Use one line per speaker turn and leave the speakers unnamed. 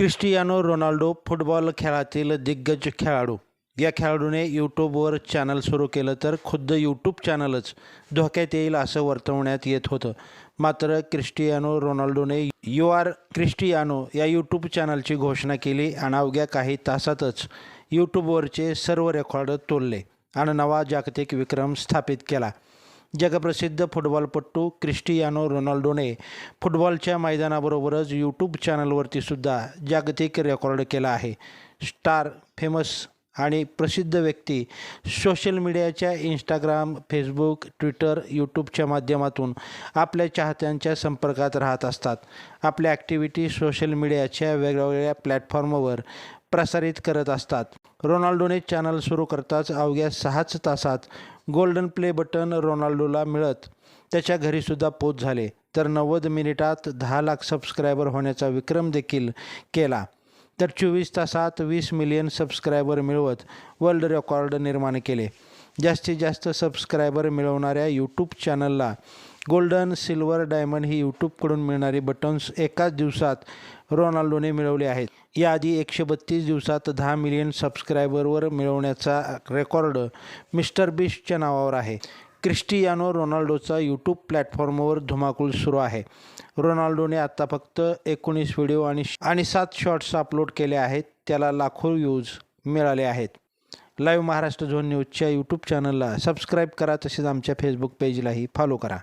Cristiano Ronaldo football खेळातील दिग्गज खेळाडू. या खेळाडूने यूट्यूबवर चॅनल सुरू केलं तर खुद्द यूट्यूब चॅनलच धोक्यात येईल असं वर्तवण्यात येत होतं. मात्र क्रिस्टियानो रोनाल्डोने यू आर क्रिस्टियानो या यूट्यूब चॅनलची घोषणा केली आणि अवघ्या काही तासातच यूट्यूबवरचे सर्व रेकॉर्ड तोडले आणि नवा जागतिक विक्रम स्थापित केला. जगप्रसिद्ध फुटबॉलपटू क्रिस्टियानो रोनाल्डोने फुटबॉलच्या मैदानाबरोबरच यूट्यूब चॅनलवरती सुद्धा जागतिक रेकॉर्ड केला आहे. स्टार फेमस आणि प्रसिद्ध व्यक्ती सोशल मीडियाच्या इंस्टाग्राम फेसबुक ट्विटर यूट्यूबच्या माध्यमातून आपल्या चाहत्यांच्या संपर्कात राहत असतात. आपल्या ॲक्टिव्हिटी सोशल मीडियाच्या वेगवेगळ्या प्लॅटफॉर्मवर प्रसारित करत असतात. रोनाल्डोने चॅनल सुरू करताच अवघ्या सहाच तासात गोल्डन प्ले बटन रोनाल्डोला मिळत. त्याच्या घरीसुद्धा पोच झाले. तर नव्वद मिनिटात दहा लाख सबस्क्रायबर होण्याचा विक्रम देखील केला. तर चोवीस तासात वीस मिलियन सबस्क्रायबर मिळवत वर्ल्ड रेकॉर्ड निर्माण केले. जास्तीत जास्त सबस्क्रायबर मिळवणाऱ्या यूट्यूब चॅनलला गोल्डन सिल्वर डायमंड ही यूट्यूबकडून मिळणारी बटन्स एकाच दिवसात रोनाल्डोने मिळवले आहेत. याआधी एकशे बत्तीस दिवसात दहा मिलियन सबस्क्रायबरवर मिळवण्याचा रेकॉर्ड मिस्टर बिस्टच्या नावावर आहे. क्रिस्टियानो रोनाल्डोचा यूट्यूब प्लॅटफॉर्मवर धुमाकूळ सुरू आहे. रोनाल्डोने आत्ता फक्त एकोणीस व्हिडिओ आणि आणि सात शॉर्ट्स अपलोड केले आहेत. त्याला लाखो व्ह्यूज मिळाले आहेत. लाईव्ह महाराष्ट्र झोन न्यूजच्या यूट्यूब चॅनलला सबस्क्राईब करा. तसेच आमच्या फेसबुक पेजलाही फॉलो करा.